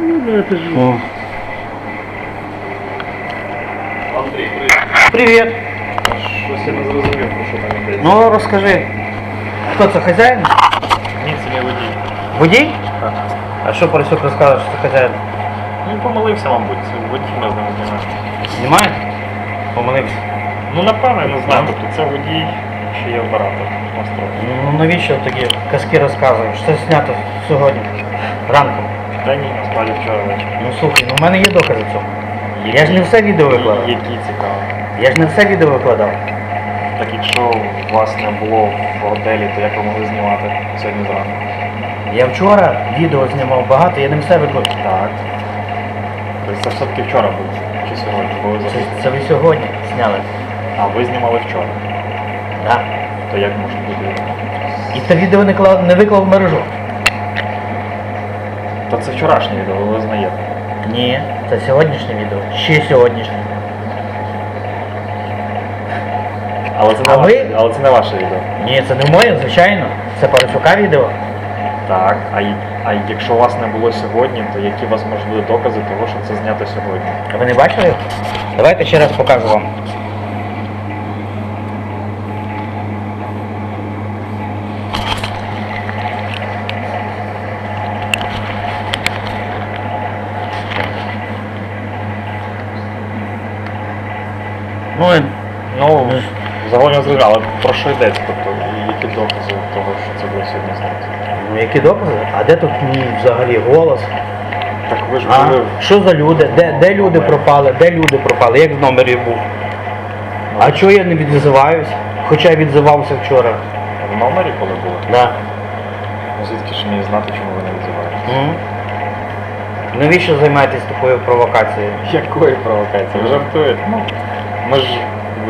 Ну, это же... О. Андрій, привіт. Привіт. Щось я не зрозумів, про що там йдеться. Ну розкажи. Хто це хазяїн? Ні, це не водій. Водій? Так. А що Парасюк розказав, що це хазяїн? Ну, помилився, мабуть, водій ми з ним знімаємо. Помилився. Ну, напевно, я не знаю, тобто це водій, чи є оператор настрою. Ну навіщо такі казки розказуєш? Це знято сьогодні. Ранком. Та ні, насправді вчора ввечері. Ну слухай, ну в мене є докази цього. Я ж не все відео викладав. Які цікаво. Я ж не все відео викладав. Так якщо вас не було в готелі, то як ви могли знімати сьогодні зранку? Я вчора відео знімав багато, я не все викладав. Так. Тобто це все-таки вчора було, чи сьогодні? Бо ви Це, це ви сьогодні зняли. А ви знімали вчора. Да. То як може бути? І це відео не, клав, не виклав в мережу. Та це вчорашнє відео, ви визнаєте. Ні, це сьогоднішнє відео. Ще сьогоднішнє. Але це не, А ваше, ви- але це не ваше відео. Ні, це не моє, звичайно. Це Парасюка відео. Так, а, й- а якщо вас не було сьогодні, то які у вас можуть бути докази того, що це знято сьогодні? Ви не бачили? Давайте ще раз покажу вам. Ну, і- Ну, загалом я зрозумів, але про що йдеться? Тобто, які докази того, що це було сьогодні знято? ну які докази? А де тут мій взагалі голос? Так ви ж А? були Що за люди? Де, де люди пропали? Де люди пропали? Як в номері був? А чого я не відзиваюсь? Хоча я відзивався вчора. в номері, коли були? Да. Ну, звідки ж мені знати, чому ви не відзиваєтесь? М? Навіщо займаєтесь такою провокацією? Якої провокації? Ви жартуєте? Ну, ми ж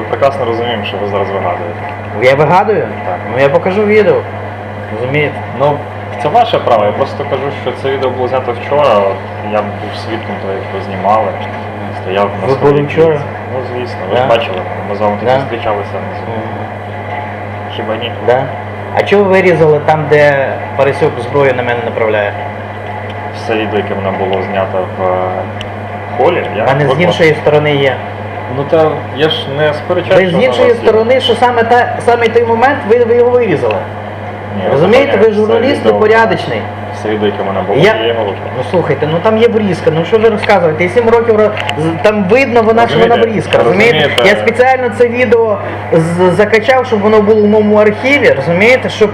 прекрасно розуміємо, що ви зараз вигадуєте. Я вигадую? Так. Ну я покажу відео. Розумієте? Ну, це ваше право. Я просто кажу, що це відео було знято вчора. От я був свідком того, як ви знімали. Стояв на Ви своїй вчора? Ну, звісно, ви Да. ж бачили, ми з вами тоді Да. зустрічалися внизу. Хіба ні? Да? А чого ви вирізали там, де Парасюк зброю на мене направляє? Все відео, яке воно було знято в е, холі, я У мене з виклав. іншої сторони є. Ну та я ж не сперечаю. Ви з іншої сторони, що саме та саме той момент ви, ви його вирізали. Ні, Розумієте, ви журналіст, порядочний. Все відео, яке в мене було, Я- я його. Ну слухайте, ну там є врізка, ну що ви розказуєте? 7 років з- там видно вона, що вона Розумієте? врізка, розумієте? Розумієте? Я спеціально це відео з- закачав, щоб воно було в моєму архіві, розумієте? Щоб,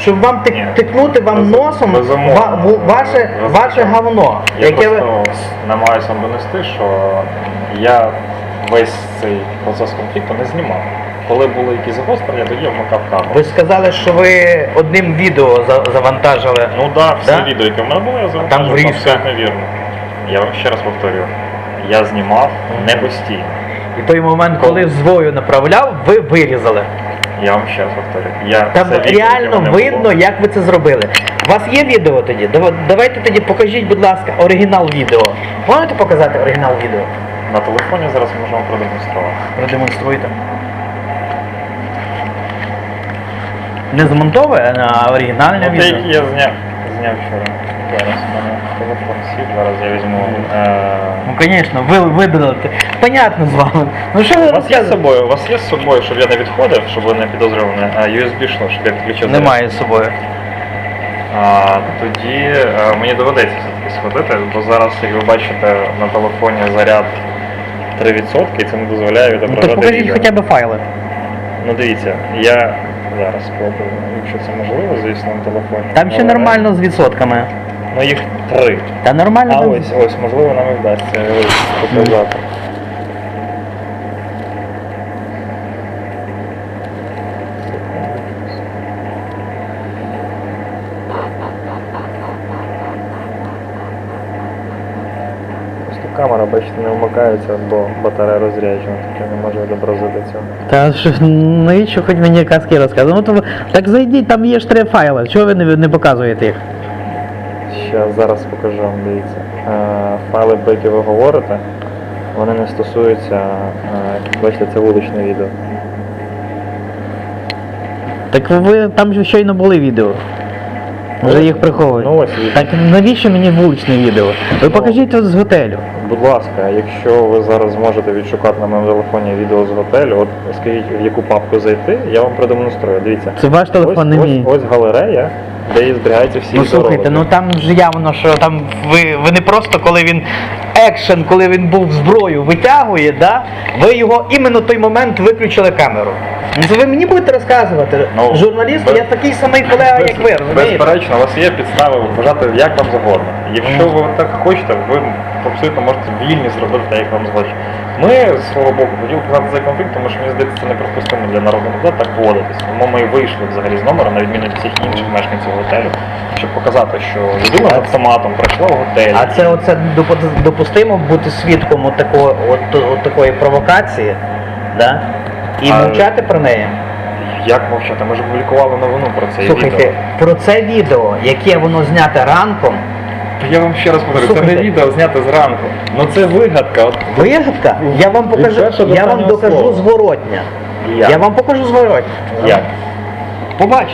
щоб вам тик, Ні. тикнути вам Без- носом безумовно. ва- ваше, Без- ваше говно. Я яке ви... просто намагаюся вам донести, що я весь цей процес конфлікту не знімав. Коли були якісь загострення, тоді я вмикав камеру. Ви сказали, що ви одним відео за- завантажили. Ну так, все Да? відео, яке в мене було, я там завантажив врізка. абсолютно вірно. Я вам ще раз повторюю, я знімав не постійно. І той момент, коли звою направляв, ви вирізали. Я вам ще раз повторюю. Я Там це відео, яке реально в мене видно, було, як ви це зробили. У вас є відео тоді? Дава- Давайте тоді покажіть, будь ласка, оригінал відео. Можете показати оригінал відео? На телефоні зараз можемо продемонструвати. Продемонструйте. Не змонтоване, а оригінальне відео. які я зняв, зняв вчора. Зараз у мене телефон сів, зараз я візьму. Е... Ну, звісно, ви видалите. Понятно з вами. Ну що ви У вас є з розказуєте? собою, у вас є з собою, щоб я не відходив, щоб ви не підозрювали а, USB шло, щоб я підключив. заряд? Немає з собою. А, тоді е, мені доведеться все-таки сходити, бо зараз, як ви бачите, на телефоні заряд 3% і це не дозволяє Ну відображати то покажіть відео. хоча б файли. Ну дивіться, я зараз спробую, якщо це можливо, звісно, на телефоні. Там ще Але- нормально з відсотками. Ну їх три. Та нормально. А там- ось, ось, можливо, нам і вдасться показати. Камера, бачите, не вмикається, бо батарея розряджена, так я не можу відобразити цього. Та що, навіщо хоч мені казки розказувати? Ну, то, ви- так зайдіть, там є ж три файли. Чого ви не, не показуєте їх? Ще зараз покажу вам, дивіться. Е, Файли, про які ви говорите, вони не стосуються, е, бачите, це вуличне відео. Так ви там же щойно були відео. Вже їх приховують. Ну ось і- Так навіщо мені вуличне відео? Ви покажіть тут з готелю. Будь ласка, якщо ви зараз зможете відшукати на моєму телефоні відео з готелю, от скажіть, в яку папку зайти, я вам продемонструю. Дивіться. Це ваш телефон, не ось, мій. Ось, ось галерея, де і зберігаються всі Ну слухайте, відеоролики. ну там ж явно, що там ви, ви не просто коли він екшен, коли він був зброю витягує, да? ви його іменно той момент виключили камеру. Ну, Це ви мені будете розказувати. Ну, Журналіст, без- я такий самий колега, як ви, розумієте? Безперечно, у вас є підстави вважати як вам завгодно. Якщо ви так хочете, ви абсолютно можете вільні зробити так, як вам згодно. Ми з свого боку хотіли показати цей конфлікт, тому що мені здається, це неприпустимо для народного депутата так поводитись. Тому ми і вийшли взагалі з номера, на відміну від всіх інших мешканців готелю, щоб показати, що людина з автоматом прийшла в готель. А це оце допу- допустимо бути свідком от такого, от, от такої провокації, да? І А- мовчати про неї. Як мовчати? Ми ж опублікували новину про це Слухайте, відео. про це відео, яке воно зняте ранком, Я вам ще раз повторю, це не відео знято зранку. Ну це вигадка. От вигадка, я вам покажу, я вам докажу слова. зворотня. Як? Я вам покажу зворотня. Як? Побачите.